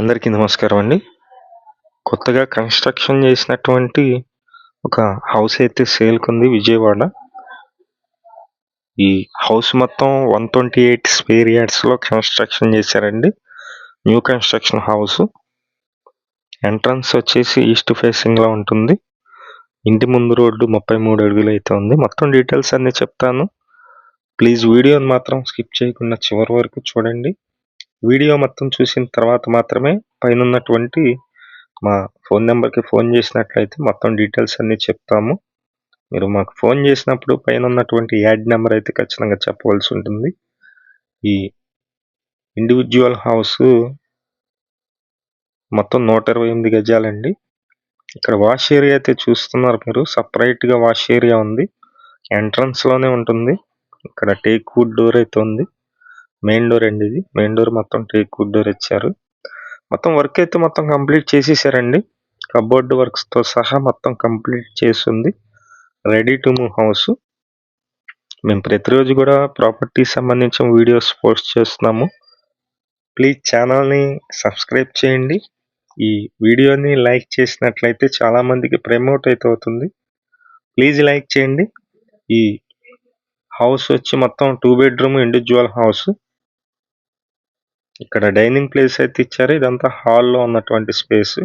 అందరికీ నమస్కారం అండి. కొత్తగా కన్స్ట్రక్షన్ చేసినటువంటి ఒక హౌస్ అయితే సేల్కి ఉంది విజయవాడ. ఈ హౌస్ మొత్తం వన్ ట్వంటీ ఎయిట్ స్పేర్ యార్డ్స్లో కన్స్ట్రక్షన్ చేశారండి. New construction house. ఎంట్రన్స్ వచ్చేసి ఈస్ట్ ఫేసింగ్లో ఉంటుంది. ఇంటి ముందు రోడ్డు ముప్పై మూడు అడుగులు అయితే ఉంది. మొత్తం డీటెయిల్స్ అన్నీ చెప్తాను. ప్లీజ్ వీడియోని మాత్రం స్కిప్ చేయకుండా చివరి వరకు చూడండి. వీడియో మొత్తం చూసిన తర్వాత మాత్రమే పైన ఉన్నటువంటి మా ఫోన్ నెంబర్కి ఫోన్ చేసినట్లయితే మొత్తం డీటెయిల్స్ అన్నీ చెప్తాము. మీరు మాకు ఫోన్ చేసినప్పుడు పైన ఉన్నటువంటి యాడ్ నెంబర్ అయితే ఖచ్చితంగా చెప్పవలసి ఉంటుంది. ఈ ఇండివిజువల్ హౌస్ మొత్తం నూట ఇరవై ఎనిమిది గజాలండి. ఇక్కడ వాష్ ఏరియా అయితే చూస్తున్నారు మీరు. సపరేట్గా వాష్ ఏరియా ఉంది. ఎంట్రన్స్లోనే ఉంటుంది. ఇక్కడ టేక్ వుడ్ డోర్ అయితే ఉంది. మెయిన్ డోర్ అండి ఇది. మెయిన్ డోర్ మొత్తం టేక్ వుడ్ డోర్ ఇచ్చారు. మొత్తం వర్క్ అయితే మొత్తం కంప్లీట్ చేసేసారండి. కబోర్డ్ వర్క్స్తో సహా మొత్తం కంప్లీట్ చేస్తుంది రెడీ టు మూవ్ హౌస్. మేము ప్రతిరోజు కూడా ప్రాపర్టీ సంబంధించిన వీడియోస్ పోస్ట్ చేస్తున్నాము. ప్లీజ్ ఛానల్ని సబ్స్క్రైబ్ చేయండి. ఈ వీడియోని లైక్ చేసినట్లయితే చాలామందికి ప్రమోట్ అయితే అవుతుంది. ప్లీజ్ లైక్ చేయండి. ఈ హౌస్ వచ్చి మొత్తం టూ బెడ్రూమ్ ఇండివిజువల్ హౌస్. ఇక్కడ డైనింగ్ ప్లేస్ అయితే ఇచ్చారు. ఇదంతా హాల్లో ఉన్నటువంటి స్పేస్.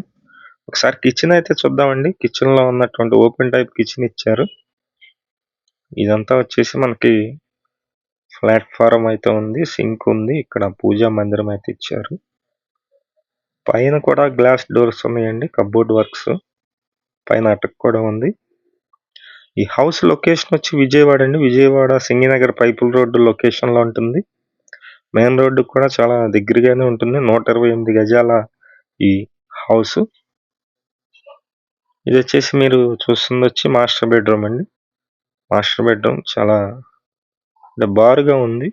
ఒకసారి కిచెన్ అయితే చూద్దామండి. కిచెన్లో ఉన్నటువంటి ఓపెన్ టైప్ కిచెన్ ఇచ్చారు. ఇదంతా వచ్చేసి మనకి ప్లాట్ఫారం అయితే ఉంది సింక్ ఉంది. ఇక్కడ పూజా మందిరం అయితే ఇచ్చారు. పైన కూడా గ్లాస్ డోర్స్ ఉన్నాయండి కబోర్డ్ వర్క్స్. పైన అటక్ కూడా ఉంది. ఈ హౌస్ లొకేషన్ వచ్చి విజయవాడ అండి. విజయవాడ సింగినగర్ పైపుల్ రోడ్డు లొకేషన్లో ఉంటుంది. మెయిన్ రోడ్డు కూడా చాలా దగ్గరగానే ఉంటుంది. నూట ఇరవై ఎనిమిది గజాల ఈ హౌస్. ఇది వచ్చేసి మీరు చూస్తుంది వచ్చి మాస్టర్ బెడ్రూమ్ అండి. మాస్టర్ బెడ్రూమ్ చాలా అంటే బారుగా ఉంది.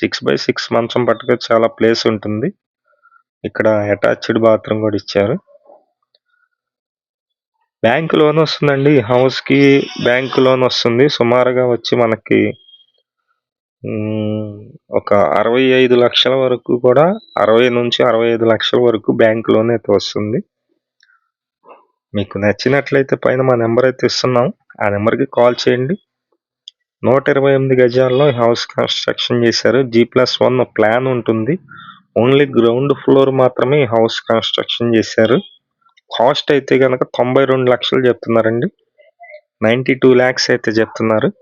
సిక్స్ బై సిక్స్ మంచం పట్టుకు చాలా ప్లేస్ ఉంటుంది. ఇక్కడ అటాచ్డ్ బాత్రూమ్ కూడా ఇచ్చారు. బ్యాంక్ లోన్ వస్తుందండి. హౌస్కి బ్యాంకు బ్యాంక్ లోన్ వస్తుంది. సుమారుగా వచ్చి మనకి ఒక అరవై ఐదు లక్షల వరకు కూడా అరవై నుంచి అరవై ఐదు లక్షల వరకు బ్యాంక్ లోన్ అయితే వస్తుంది. మీకు నచ్చినట్లయితే పైన మా నెంబర్ అయితే ఇస్తున్నాం. ఆ నెంబర్కి కాల్ చేయండి. నూట ఇరవై ఎనిమిది గజాల్లో హౌస్ కన్స్ట్రక్షన్ చేశారు. జీ ప్లస్ వన్ ప్లాన్ ఉంటుంది. ఓన్లీ గ్రౌండ్ ఫ్లోర్ మాత్రమే హౌస్ కన్స్ట్రక్షన్ చేశారు. కాస్ట్ అయితే కనుక తొంభై రెండు లక్షలు చెప్తున్నారండి. నైంటీ టూ ల్యాక్స్ అయితే చెప్తున్నారు.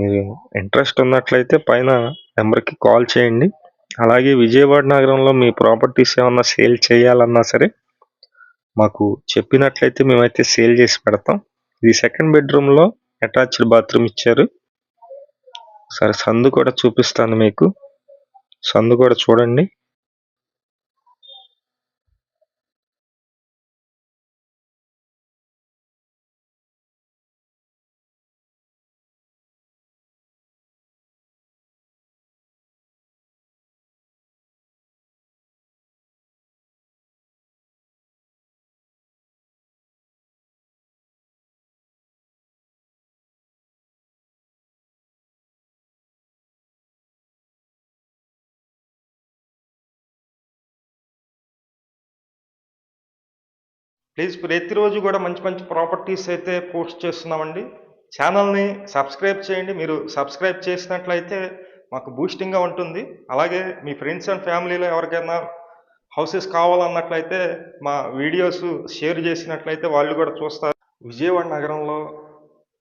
మీరు ఇంట్రెస్ట్ ఉన్నట్లయితే పైన నెంబర్కి కాల్ చేయండి. అలాగే విజయవాడ నగరంలో మీ ప్రాపర్టీస్ ఏమన్నా సేల్ చేయాలన్నా సరే మాకు చెప్పినట్లయితే మేమైతే సేల్ చేసి పెడతాం. ఇది సెకండ్ బెడ్రూమ్లో అటాచ్డ్ బాత్రూమ్ ఇచ్చారు. సరే సందు కూడా చూపిస్తాను మీకు. సందు కూడా చూడండి. ప్లీజ్ ప్రతిరోజు కూడా మంచి మంచి ప్రాపర్టీస్ అయితే పోస్ట్ చేస్తున్నామండి. ఛానల్ని సబ్స్క్రైబ్ చేయండి. మీరు సబ్స్క్రైబ్ చేసినట్లయితే మాకు బూస్టింగ్గా ఉంటుంది. అలాగే మీ ఫ్రెండ్స్ అండ్ ఫ్యామిలీలో ఎవరికైనా హౌసెస్ కావాలన్నట్లయితే మా వీడియోస్ షేర్ చేసినట్లయితే వాళ్ళు కూడా చూస్తారు. విజయవాడ నగరంలో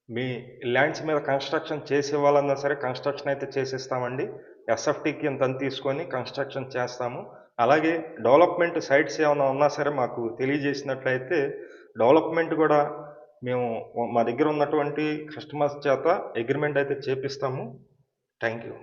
మీ ల్యాండ్స్ మీద కన్స్ట్రక్షన్ చేసేవాళ్ళన్నా సరే కన్స్ట్రక్షన్ అయితే చేసేస్తామండి. ఎస్ఎఫ్టీకి ఇంత తీసుకొని కన్స్ట్రక్షన్ చేస్తాము. అలాగే డెవలప్మెంట్ సైట్స్ ఏమైనా ఉన్నా సరే మాకు తెలియజేసినట్లయితే డెవలప్మెంట్ కూడా మేము మా దగ్గర ఉన్నటువంటి కస్టమర్స్ చేత అగ్రిమెంట్ అయితే చేపిస్తాము. Thank you.